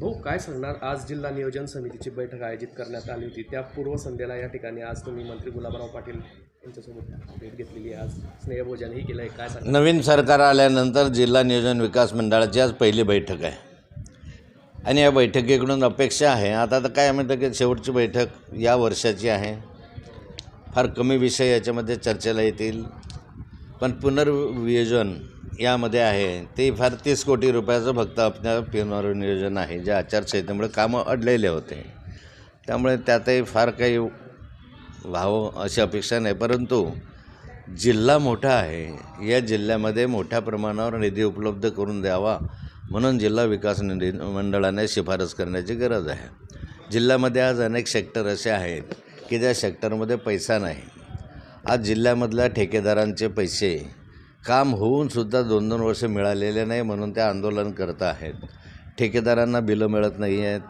हो काय सांगणार? आज जिल्हा नियोजन समितीची बैठक आयोजित करण्यात आली होती. त्या पूर्वसंध्येला या ठिकाणी आज तुम्ही मंत्री गुलाबराव पाटील यांच्यासोबत भेट घेतलेली आज स्नेहभोजनही केलं आहे काय सांगणार? नवीन सरकार आल्यानंतर जिल्हा नियोजन विकास मंडळाची आज पहिली बैठक आहे. आणि या बैठकीकडून अपेक्षा आहे. आता तर काय म्हणतं की शेवटची बैठक या वर्षाची आहे. फार कमी विषय याच्यामध्ये चर्चेला येतील. पण पुनर्वियोजन यामध्ये आहे. ते फार तीस कोटी रुपयाचं फक्त आपल्या पुनर्नियोजन आहे. जे आचारसंहितेमुळे कामं अडलेले होते. त्यामुळे त्यातही फार काही व्हावं अशी अपेक्षा नाही. परंतु जिल्हा मोठा आहे. या जिल्ह्यामध्ये मोठ्या प्रमाणावर निधी उपलब्ध करून द्यावा म्हणून जिल्हा विकास निधी मंडळाने शिफारस करण्याची गरज आहे. जिल्ह्यामध्ये आज अनेक सेक्टर असे आहेत की ज्या सेक्टरमध्ये पैसा नाही. आज जिल्ह्यामधल्या ठेकेदारांचे पैसे काम होऊनसुद्धा दोन दोन वर्ष मिळालेले नाही म्हणून ते आंदोलन करत आहेत. ठेकेदारांना बिलं मिळत नाही आहेत.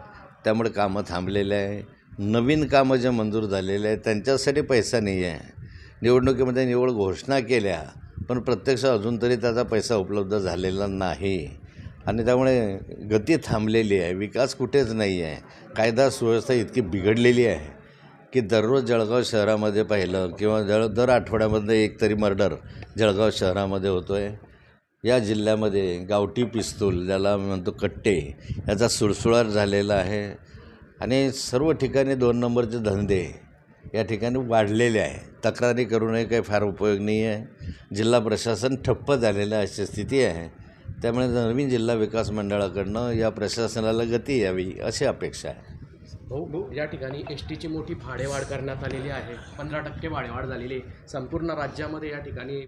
त्यामुळे कामं थांबलेले आहे. नवीन कामं जे मंजूर झालेले आहेत त्यांच्यासाठी पैसा नाही आहे. निवडणुकीमध्ये निवड घोषणा केल्या पण प्रत्यक्ष अजून तरी त्याचा पैसा उपलब्ध झालेला नाही. आणि त्यामुळे गती थांबलेली आहे. विकास कुठेच नाही आहे. कायदा सुव्यवस्था इतकी बिघडलेली आहे. की दररोज जळगाव शहरामध्ये पाहिलं किंवा जळ दर आठवड्यामध्ये एक तरी मर्डर जळगाव शहरामध्ये होतो आहे या जिल्ह्यामध्ये गावठी पिस्तूल ज्याला म्हणतो कट्टे याचा सुळसुळाट झालेला आहे आणि सर्व ठिकाणी दोन नंबरचे धंदे या ठिकाणी वाढलेले आहे. तक्रारी करूनही काही फार उपयोग नाही आहे. जिल्हा प्रशासन ठप्प झालेलं अशी स्थिती आहे. त्यामुळे नवीन जिल्हा विकास मंडळाकडनं या प्रशासनाला गती यावी अशी अपेक्षा आहे. भाऊ या ठिकाणी एस टीची मोठी भाडेवाढ करण्यात आलेली आहे. पंधरा टक्के भाडेवाढ झालेली आहे. संपूर्ण राज्यामध्ये या ठिकाणी